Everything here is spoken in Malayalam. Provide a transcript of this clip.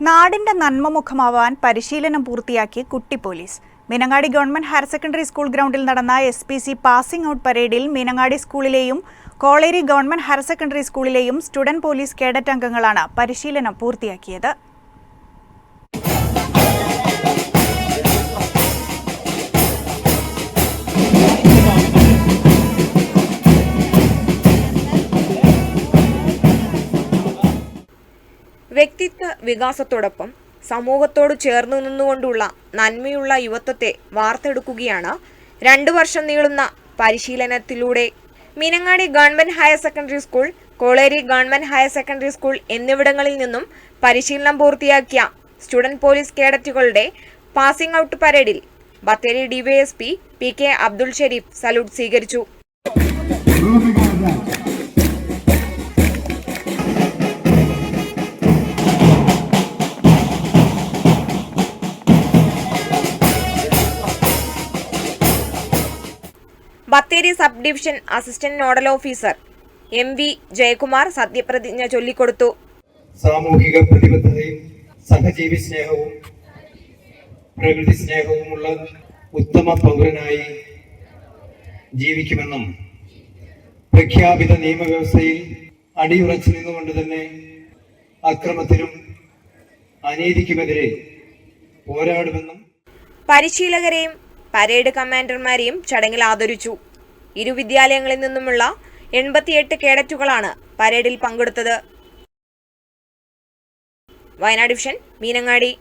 നാടിന്റെ നന്മമുഖമാവാൻ പരിശീലനം പൂർത്തിയാക്കി കുട്ടി police. Meenangadi government higher secondary school ഗ്രൗണ്ടിൽ നടന്ന S P C passing out പരേഡിൽ മീനങ്ങാടി സ്കൂളിലെയും കോളേരി ഗവൺമെന്റ് ഹയർ സെക്കൻഡറി സ്കൂളിലെയും സ്റ്റുഡന്റ് പോലീസ് കേഡറ്റ് അംഗങ്ങളാണ് പരിശീലനം പൂർത്തിയാക്കിയത്. വ്യക്തിത്വ വികാസത്തോടൊപ്പം സമൂഹത്തോട് ചേർന്നു നിന്നുകൊണ്ടുള്ള നന്മയുള്ള യുവത്വത്തെ വാർത്തെടുക്കുകയാണ് രണ്ടു വർഷം നീളുന്ന പരിശീലനത്തിലൂടെ Meenangadi government higher secondary school Koleri government higher secondary school എന്നിവിടങ്ങളിൽ നിന്നും പരിശീലനം പൂർത്തിയാക്കിയ സ്റ്റുഡന്റ് പോലീസ് കേഡറ്റുകളുടെ പാസിംഗ് ഔട്ട് പരേഡിൽ Bathery DYSP P K Abdul Sherif salute സ്വീകരിച്ചു. Bathery sub division assistant nodal officer M V Jayakumar സത്യപ്രതിജ്ഞ ചൊല്ലിക്കൊടുത്തു. സാമൂഹിക പ്രതിബദ്ധതയും സഹജീവി സ്നേഹവും പ്രകൃതി സ്നേഹവുമുള്ള ഉത്തമ പൗരനായി ജീവിക്കുമെന്നും പ്രഖ്യാപിത നിയമവ്യവസ്ഥയിൽ അടിയുറച്ചു നിന്നുകൊണ്ട് തന്നെ അക്രമത്തിനും അനീതിക്കുമെതിരെ പോരാടുമെന്നും പരിശീലകരെയും പരേഡ് കമാൻഡർമാരെയും ചടങ്ങിൽ ആദരിച്ചു. ഇരു വിദ്യാലയങ്ങളിൽ നിന്നുമുള്ള എൺപത്തിയെട്ട് കേഡറ്റുകളാണ് പരേഡിൽ പങ്കെടുത്തത്. വയനാട് ഡിവിഷൻ മീനങ്ങാടി.